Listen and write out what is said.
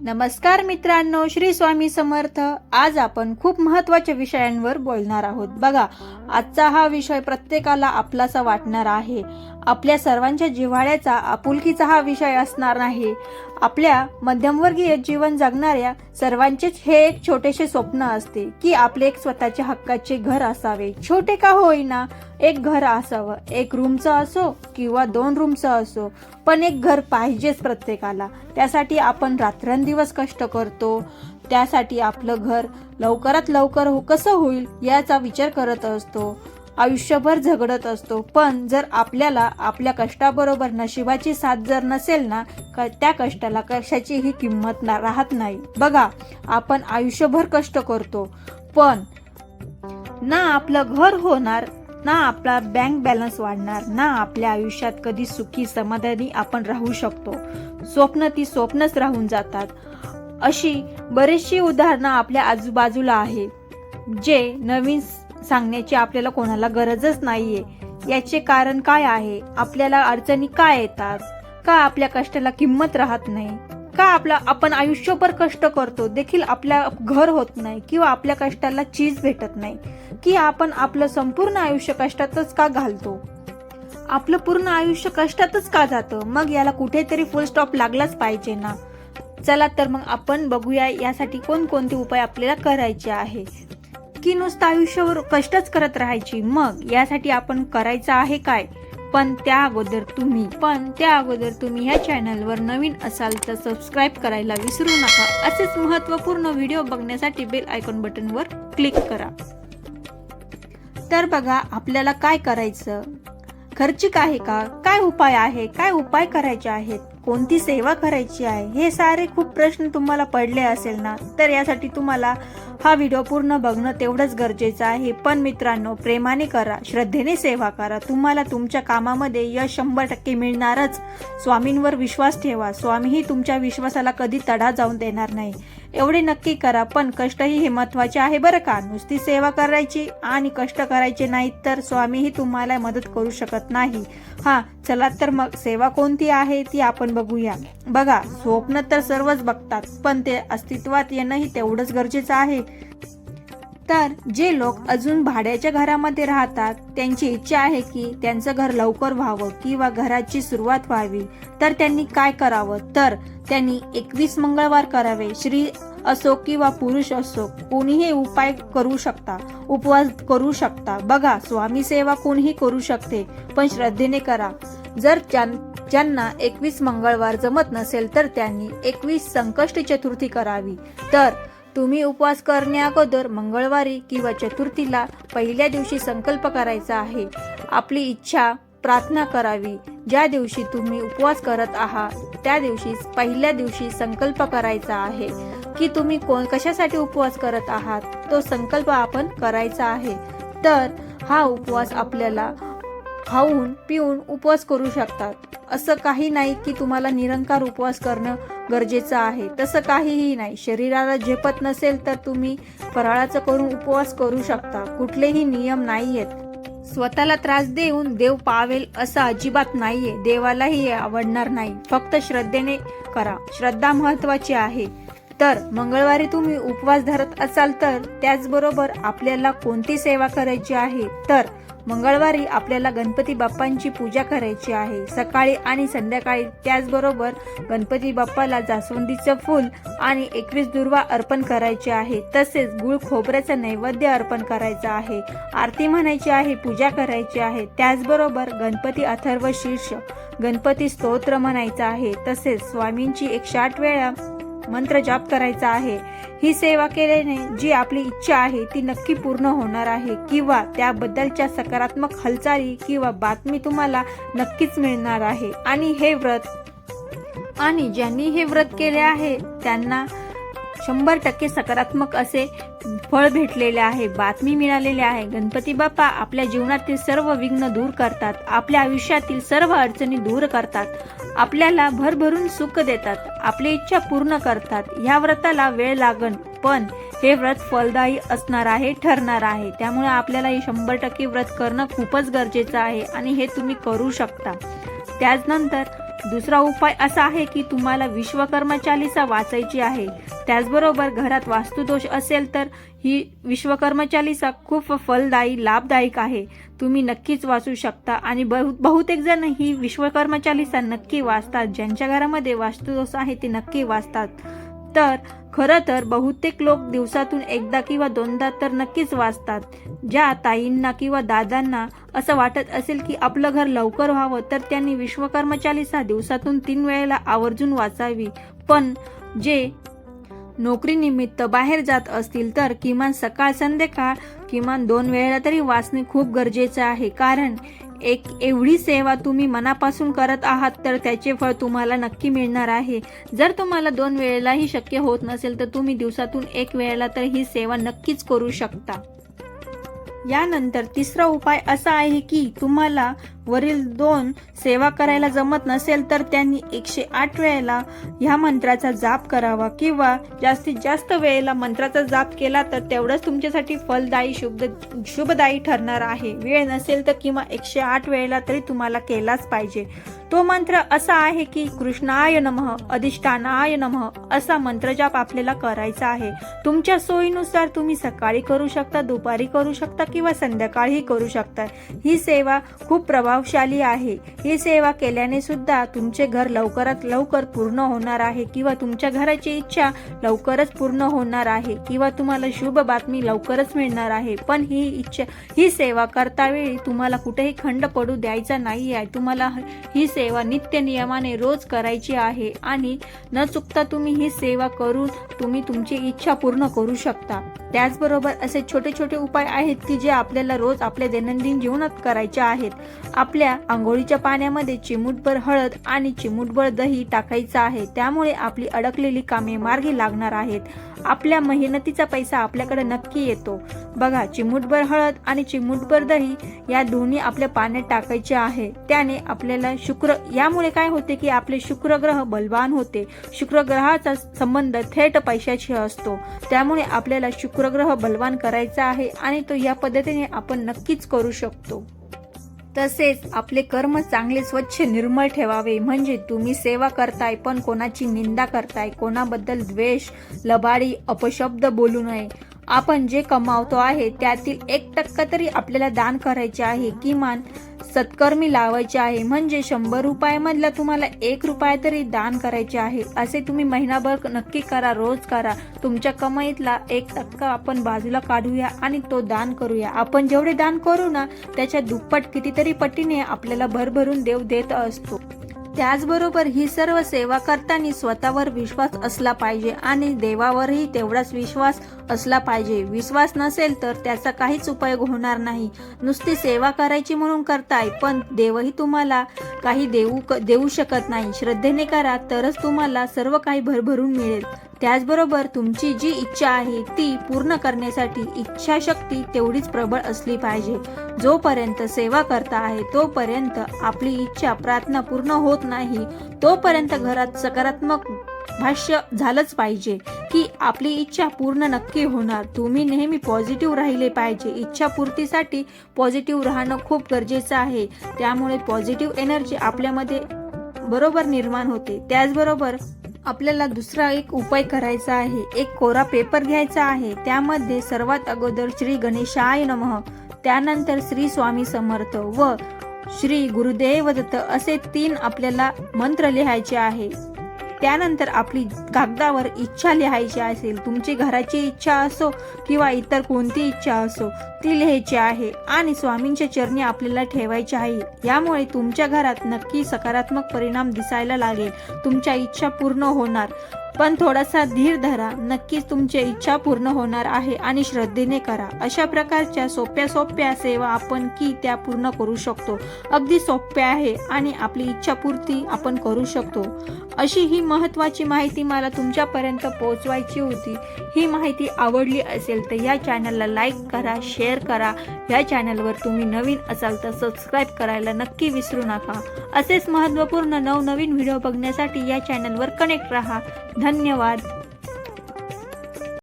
नमस्कार मित्रांनो श्री स्वामी समर्थ. आज आपण खूप महत्त्वाच्या विषयांवर बोलणार आहोत. बघा आजचा हा विषय प्रत्येकाला आपलासा वाटणार आहे. आपल्या सर्वांच्या जिव्हाळ्याचा आपुलकीचा हा विषय असणार नाही. आपल्या मध्यमवर्गीय जीवन जगणाऱ्या सर्वांचेच हे एक छोटेसे स्वप्न असते की आपले एक स्वतःचे हक्काचे घर असावे. छोटे का होईना एक घर असावं. एक रूमचं असो किंवा दोन रूमचं असो पण एक घर पाहिजेच प्रत्येकाला. त्यासाठी आपण रात्रंदिवस कष्ट करतो. त्यासाठी आपलं घर लवकरात लवकर हो कसं होईल याचा विचार करत असतो. आयुष्यभर झगडत असतो. पण जर आपल्याला आपल्या कष्टाबरोबर नशिबाची साथ जर नसेल ना क- त्या कष्टाला कशाचीही किंमत ना राहत नाही. बघा आपण आयुष्यभर कष्ट करतो पण ना आपलं घर होणार ना आपला बँक बॅलन्स वाढणार ना आपल्या आयुष्यात कधी सुखी समाधानी आपण राहू शकतो. स्वप्न ती स्वप्नच राहून जातात. अशी बरीचशी उदाहरणं आपल्या आजूबाजूला आहे. जे नवीन सांगण्याची आपल्याला कोणाला गरजच नाहीये. याचे कारण काय आहे? आपल्याला अडचणी काय येतात? का आपल्या कष्टाला किंमत राहत नाही? का आपला आपण आयुष्यभर कष्ट करतो देखील आपल्या घर होत नाही किंवा आपल्या कष्टाला चीज भेटत नाही? की आपण आपलं संपूर्ण आयुष्य कष्टातच का घालतो? आपलं पूर्ण आयुष्य कष्टातच का जातं? मग याला कुठेतरी फुल स्टॉप लागलाच पाहिजे ना? चला तर मग आपण बघूया यासाठी कोणकोणते उपाय आपल्याला करायचे आहे. की नुसतं आयुष्यावर कष्टच करत राहायची. मग यासाठी आपण करायचं आहे काय? पण त्या अगोदर तुम्ही पण त्या अगोदर तुम्ही ह्या चॅनलवर नवीन असाल तर सबस्क्राईब करायला विसरू नका. असेच महत्त्वपूर्ण व्हिडिओ बघण्यासाठी बेल आयकॉन बटनवर क्लिक करा. तर बघा आपल्याला काय करायचं? खर्चिक आहे का? काय उपाय आहे? काय उपाय करायचे आहेत? कोणती सेवा करायची आहे? हे सारे खूप प्रश्न तुम्हाला पडले असेल ना? तर यासाठी तुम्हाला हा व्हिडिओ पूर्ण बघणं तेवढंच गरजेचं आहे. पण मित्रांनो प्रेमाने करा श्रद्धेने सेवा करा. तुम्हाला तुमच्या कामामध्ये यश शंभर टक्के मिळणारच. स्वामींवर विश्वास ठेवा. स्वामीही तुमच्या विश्वासाला कधी तडा जाऊन देणार नाही. एवढे नक्की करा पण कष्टही हे महत्त्वाचे आहे बरं का? नुसती सेवा करायची आणि कष्ट करायचे नाहीत तर स्वामीही तुम्हाला मदत करू शकत नाही. हा चला तर मग सेवा कोणती आहे ती आपण बघूया. बघा स्वप्न तर सर्वच बघतात पण ते अस्तित्वात येणंही तेवढंच गरजेचं आहे. तर जे लोक अजून भाड्याच्या घरामध्ये राहतात त्यांची इच्छा आहे की त्यांचं घर लवकर व्हावं किंवा घराची सुरुवात व्हावी. तर त्यांनी काय करावं? तर त्यांनी एकवीस मंगळवार करावे. श्री असो किंवा पुरुष असो कोणीही उपाय करू शकता उपवास करू शकता. बघा स्वामी सेवा कोणीही करू शकते पण श्रद्धेने करा. जर ज्यांना एकवीस मंगळवार जमत नसेल तर त्यांनी एकवीस संकष्ट चतुर्थी करावी. तर तुम्ही उपवास करण्याअगोदर मंगळवारी किंवा चतुर्थीला पहिल्या दिवशी संकल्प करायचा आहे. आपली इच्छा प्रार्थना करावी. ज्या दिवशी तुम्ही उपवास करत आहात त्या दिवशी पहिल्या दिवशी संकल्प करायचा आहे. की तुम्ही कोण कशासाठी उपवास करत आहात तो संकल्प आपण करायचा आहे. तर हा उपवास आपल्याला खाऊन पिऊन उपवास करू शकतात. असं काही नाही की तुम्हाला निरंकार उपवास करणं गरजेचं आहे. तसं काहीही नाही. शरीराला झेपत नसेल तर तुम्ही फराळाचं करून उपवास करू शकता. कुठलेही नियम नाही आहेत स्वतःला त्रास देऊन देव पावेल असं अजिबात नाहीये. देवालाही आवडणार नाही. फक्त श्रद्धेने करा. श्रद्धा महत्वाची आहे. तर मंगळवारी तुम्ही उपवास धरत असाल तर त्याचबरोबर आपल्याला कोणती सेवा करायची आहे? तर मंगळवारी आपल्याला गणपती बाप्पांची पूजा करायची आहे. सकाळी आणि संध्याकाळी त्याचबरोबर गणपती बाप्पाला जास्वंदीचं फूल आणि एकवीस दुर्वा अर्पण करायचे आहे. तसेच गुळ खोबऱ्याचं नैवेद्य अर्पण करायचं आहे. आरती म्हणायची आहे पूजा करायची आहे. त्याचबरोबर गणपती अथर्व शीर्ष गणपती स्तोत्र म्हणायचं आहे. तसेच स्वामींची एक साठ वेळा मंत्र जाप करायचा आहे. ही सेवा केल्याने जी आपली इच्छा आहे ती नक्की पूर्ण होणार आहे किंवा त्याबद्दलच्या सकारात्मक हालचाली किंवा बातमी तुम्हाला नक्कीच मिळणार आहे. आणि हे व्रत आणि ज्यांनी हे व्रत केले आहे त्यांना शंभर टक्के सकारात्मक असे फळ भेटलेले आहे बातमी मिळालेली आहे. गणपती बाप्पा आपल्या जीवनातील सर्व विघ्न दूर करतात. आपल्या आयुष्यातील सर्व अडचणी दूर करतात. आपल्याला भरभरून सुख देतात. आपली इच्छा पूर्ण करतात. ह्या व्रताला वेळ लागण पण हे व्रत फलदायी असणार आहे ठरणार आहे. त्यामुळे आपल्याला हे शंभर टक्के व्रत करणं खूपच गरजेचं आहे आणि हे तुम्ही करू शकता. त्याचनंतर दुसरा उपाय असा आहे की तुम्हाला विश्वकर्मा चालिसा वाचायची आहे. त्याचबरोबर घरात वास्तुदोष असेल तर ही विश्वकर्मा चालिसा खूप फलदायी लाभदायक आहे. तुम्ही नक्कीच वाचू शकता आणि बहु बहुतेक जण ही विश्वकर्मा चालिसा नक्की वाचतात. ज्यांच्या घरामध्ये वास्तुदोष आहे ते नक्की वाचतात. तर खरं तर बहुतेक लोक दिवसातून एकदा किंवा दोनदा तर नक्कीच वाचतात. ज्या ताईंना किंवा दादांना असं वाटत असेल की आपलं घर लवकर व्हावं तर त्यांनी विश्वकर्मचालिसा दिवसातून तीन वेळेला आवर्जून वाचावी. पण जे नोकरीनिमित्त बाहेर जात असतील तर किमान सकाळ संध्याकाळ किमान दोन वेळेला तरी वाचणे खूप गरजेचं आहे. कारण एक एवढी सेवा तुम्ही मनापासून करत आहात तर त्याचे फळ तुम्हाला नक्की मिळणार आहे. जर तुम्हाला दोन वेळेलाही शक्य होत नसेल तर तुम्ही दिवसातून एक वेळेला तर ही सेवा नक्कीच करू शकता. यानंतर तिसरा उपाय असा आहे की तुम्हाला वरील दोन सेवा करायला जमत नसेल तर त्यांनी एकशे आठ वेळेला ह्या मंत्राचा जाप करावा किंवा जास्तीत जास्त वेळेला मंत्राचा जाप केला तर तेवढंच तुमच्यासाठी फलदायी शुभ शुभदायी ठरणार आहे. वेळ नसेल तर किंवा एकशे आठ वेळेला तरी तुम्हाला केलाच पाहिजे. तो मंत्र असा आहे की कृष्णाय नमः अधिष्ठानाय नमः असा मंत्रजाप आपल्याला करायचा आहे. तुमच्या सोयीनुसार तुम्ही सकाळी करू शकता दुपारी करू शकता किंवा संध्याकाळी करू शकता. ही सेवा खूप प्रभाव प्रभावशाली आहे. ही सेवा केल्याने सुद्धा तुमचे घर लवकरात लवकर पूर्ण होणार आहे किंवा तुमच्या घराची इच्छा लवकरच पूर्ण होणार आहे किंवा तुम्हाला शुभ बातमी लवकरच मिळणार आहे. पण ही इच्छा ही सेवा करता वेळी तुम्हाला कुठेही खंड पडू द्यायचा नाही आहे. तुम्हाला ही सेवा नित्य नियमाने रोज करायची आहे आणि न चुकता तुम्ही ही सेवा करून तुम्ही तुमची इच्छा पूर्ण करू शकता. त्याचबरोबर असे छोटे छोटे उपाय आहेत की जे आपल्याला रोज आपल्या दैनंदिन जीवनात करायचे आहेत. आपल्या आंघोळीच्या पाण्यामध्ये चिमूटभर हळद आणि चिमूटभर दही टाकायचं आहे. त्यामुळे आपली अडकलेली कामे मार्गी लागणार आहेत. आपल्या मेहनतीचा पैसा आपल्याकडे नक्की येतो. बघा चिमूटभर हळद आणि चिमूटभर दही या दोन्ही आपल्या पाण्यात टाकायचे आहे. त्याने आपल्याला शुक्र यामुळे काय होते की आपले शुक्र ग्रह बलवान होते. शुक्र ग्रहाचा संबंध थेट पैशाशी असतो. त्यामुळे आपल्याला शुक्र ग्रह बलवान करायचा आहे आणि तो या पद्धतीने आपण नक्कीच करू शकतो. तसेच आपले कर्म चांगले स्वच्छ निर्मळ ठेवावे. म्हणजे तुम्ही सेवा करताय पण कोणाची निंदा करताय कोणाबद्दल द्वेष लबाडी अपशब्द बोलू नये. आपण जे कमावतो आहे त्यातील एक टक्का तरी आपल्याला दान करायचे आहे. किमान सत्कर्मी लावायचे आहे. म्हणजे शंभर रुपयामधला तुम्हाला एक रुपया तरी दान करायचे आहे. असे तुम्ही महिनाभर नक्की करा रोज करा. तुमच्या कमाईतला एक टक्का आपण बाजूला काढूया आणि तो दान करूया. आपण जेवढे दान करू ना त्याच्या दुप्पट कितीतरी पटीने आपल्याला भरभरून देव देत असतो. त्याचबरोबर ही सर्व सेवा करताना स्वतःवर विश्वास असला पाहिजे आणि देवावरही तेवढाच विश्वास असला पाहिजे. विश्वास नसेल तर त्याचा काहीच उपयोग होणार नाही. नुसती सेवा करायची म्हणून करताय पण देवही तुम्हाला काही देऊ देऊ शकत नाही. श्रद्धेने करा तरच तुम्हाला सर्व काही भरभरून मिळेल. त्याचबरोबर तुमची जी इच्छा आहे ती पूर्ण करण्यासाठी इच्छाशक्ती तेवढीच प्रबळ असली पाहिजे. जोपर्यंत सेवा करता आहे तोपर्यंत आपली इच्छा प्रार्थना पूर्ण होत नाही तोपर्यंत घरात सकारात्मक भाष्य झालंच पाहिजे की आपली इच्छा पूर्ण नक्की होणार. तुम्ही नेहमी पॉझिटिव्ह राहिले पाहिजे. इच्छापूर्तीसाठी पॉझिटिव्ह राहणं खूप गरजेचं आहे. त्यामुळे पॉझिटिव्ह एनर्जी आपल्यामध्ये बरोबर निर्माण होते. त्याचबरोबर आपल्याला दुसरा एक उपाय करायचा आहे. एक कोरा पेपर घ्यायचा आहे. त्यामध्ये सर्वात अगोदर श्री गणेशाय नमः त्यानंतर श्री स्वामी समर्थ व श्री गुरुदेव दत्त असे तीन आपल्याला मंत्र लिहायचे आहे. त्यानंतर आपली कागदावर इच्छा लिहायची असेल तुमची घराची इच्छा असो किंवा इतर कोणती इच्छा असो ती लिहायची आहे आणि स्वामींच्या चरणी आपल्याला ठेवायची आहे. यामुळे तुमच्या घरात नक्की सकारात्मक परिणाम दिसायला लागेल. तुमच्या इच्छा पूर्ण होणार. पण थोडासा धीर धरा. नक्कीच तुमची इच्छा पूर्ण होणार आहे आणि श्रद्धेने करा. अशा प्रकारच्या सोप्या सोप्या सेवा आपण की त्या पूर्ण करू शकतो. अगदी सोप्या आहे आणि आपली इच्छापूर्ती आपण करू शकतो. अशी ही महत्त्वाची माहिती मला तुमच्यापर्यंत पोहोचवायची होती. ही माहिती आवडली असेल तर या चॅनलला लाईक करा शेअर करा. या चॅनलवर तुम्ही नवीन असाल तर सबस्क्राईब करायला नक्की विसरू नका. असेच महत्त्वपूर्ण नवनवीन व्हिडिओ बघण्यासाठी या चॅनलवर कनेक्ट राहा. धन्यवाद.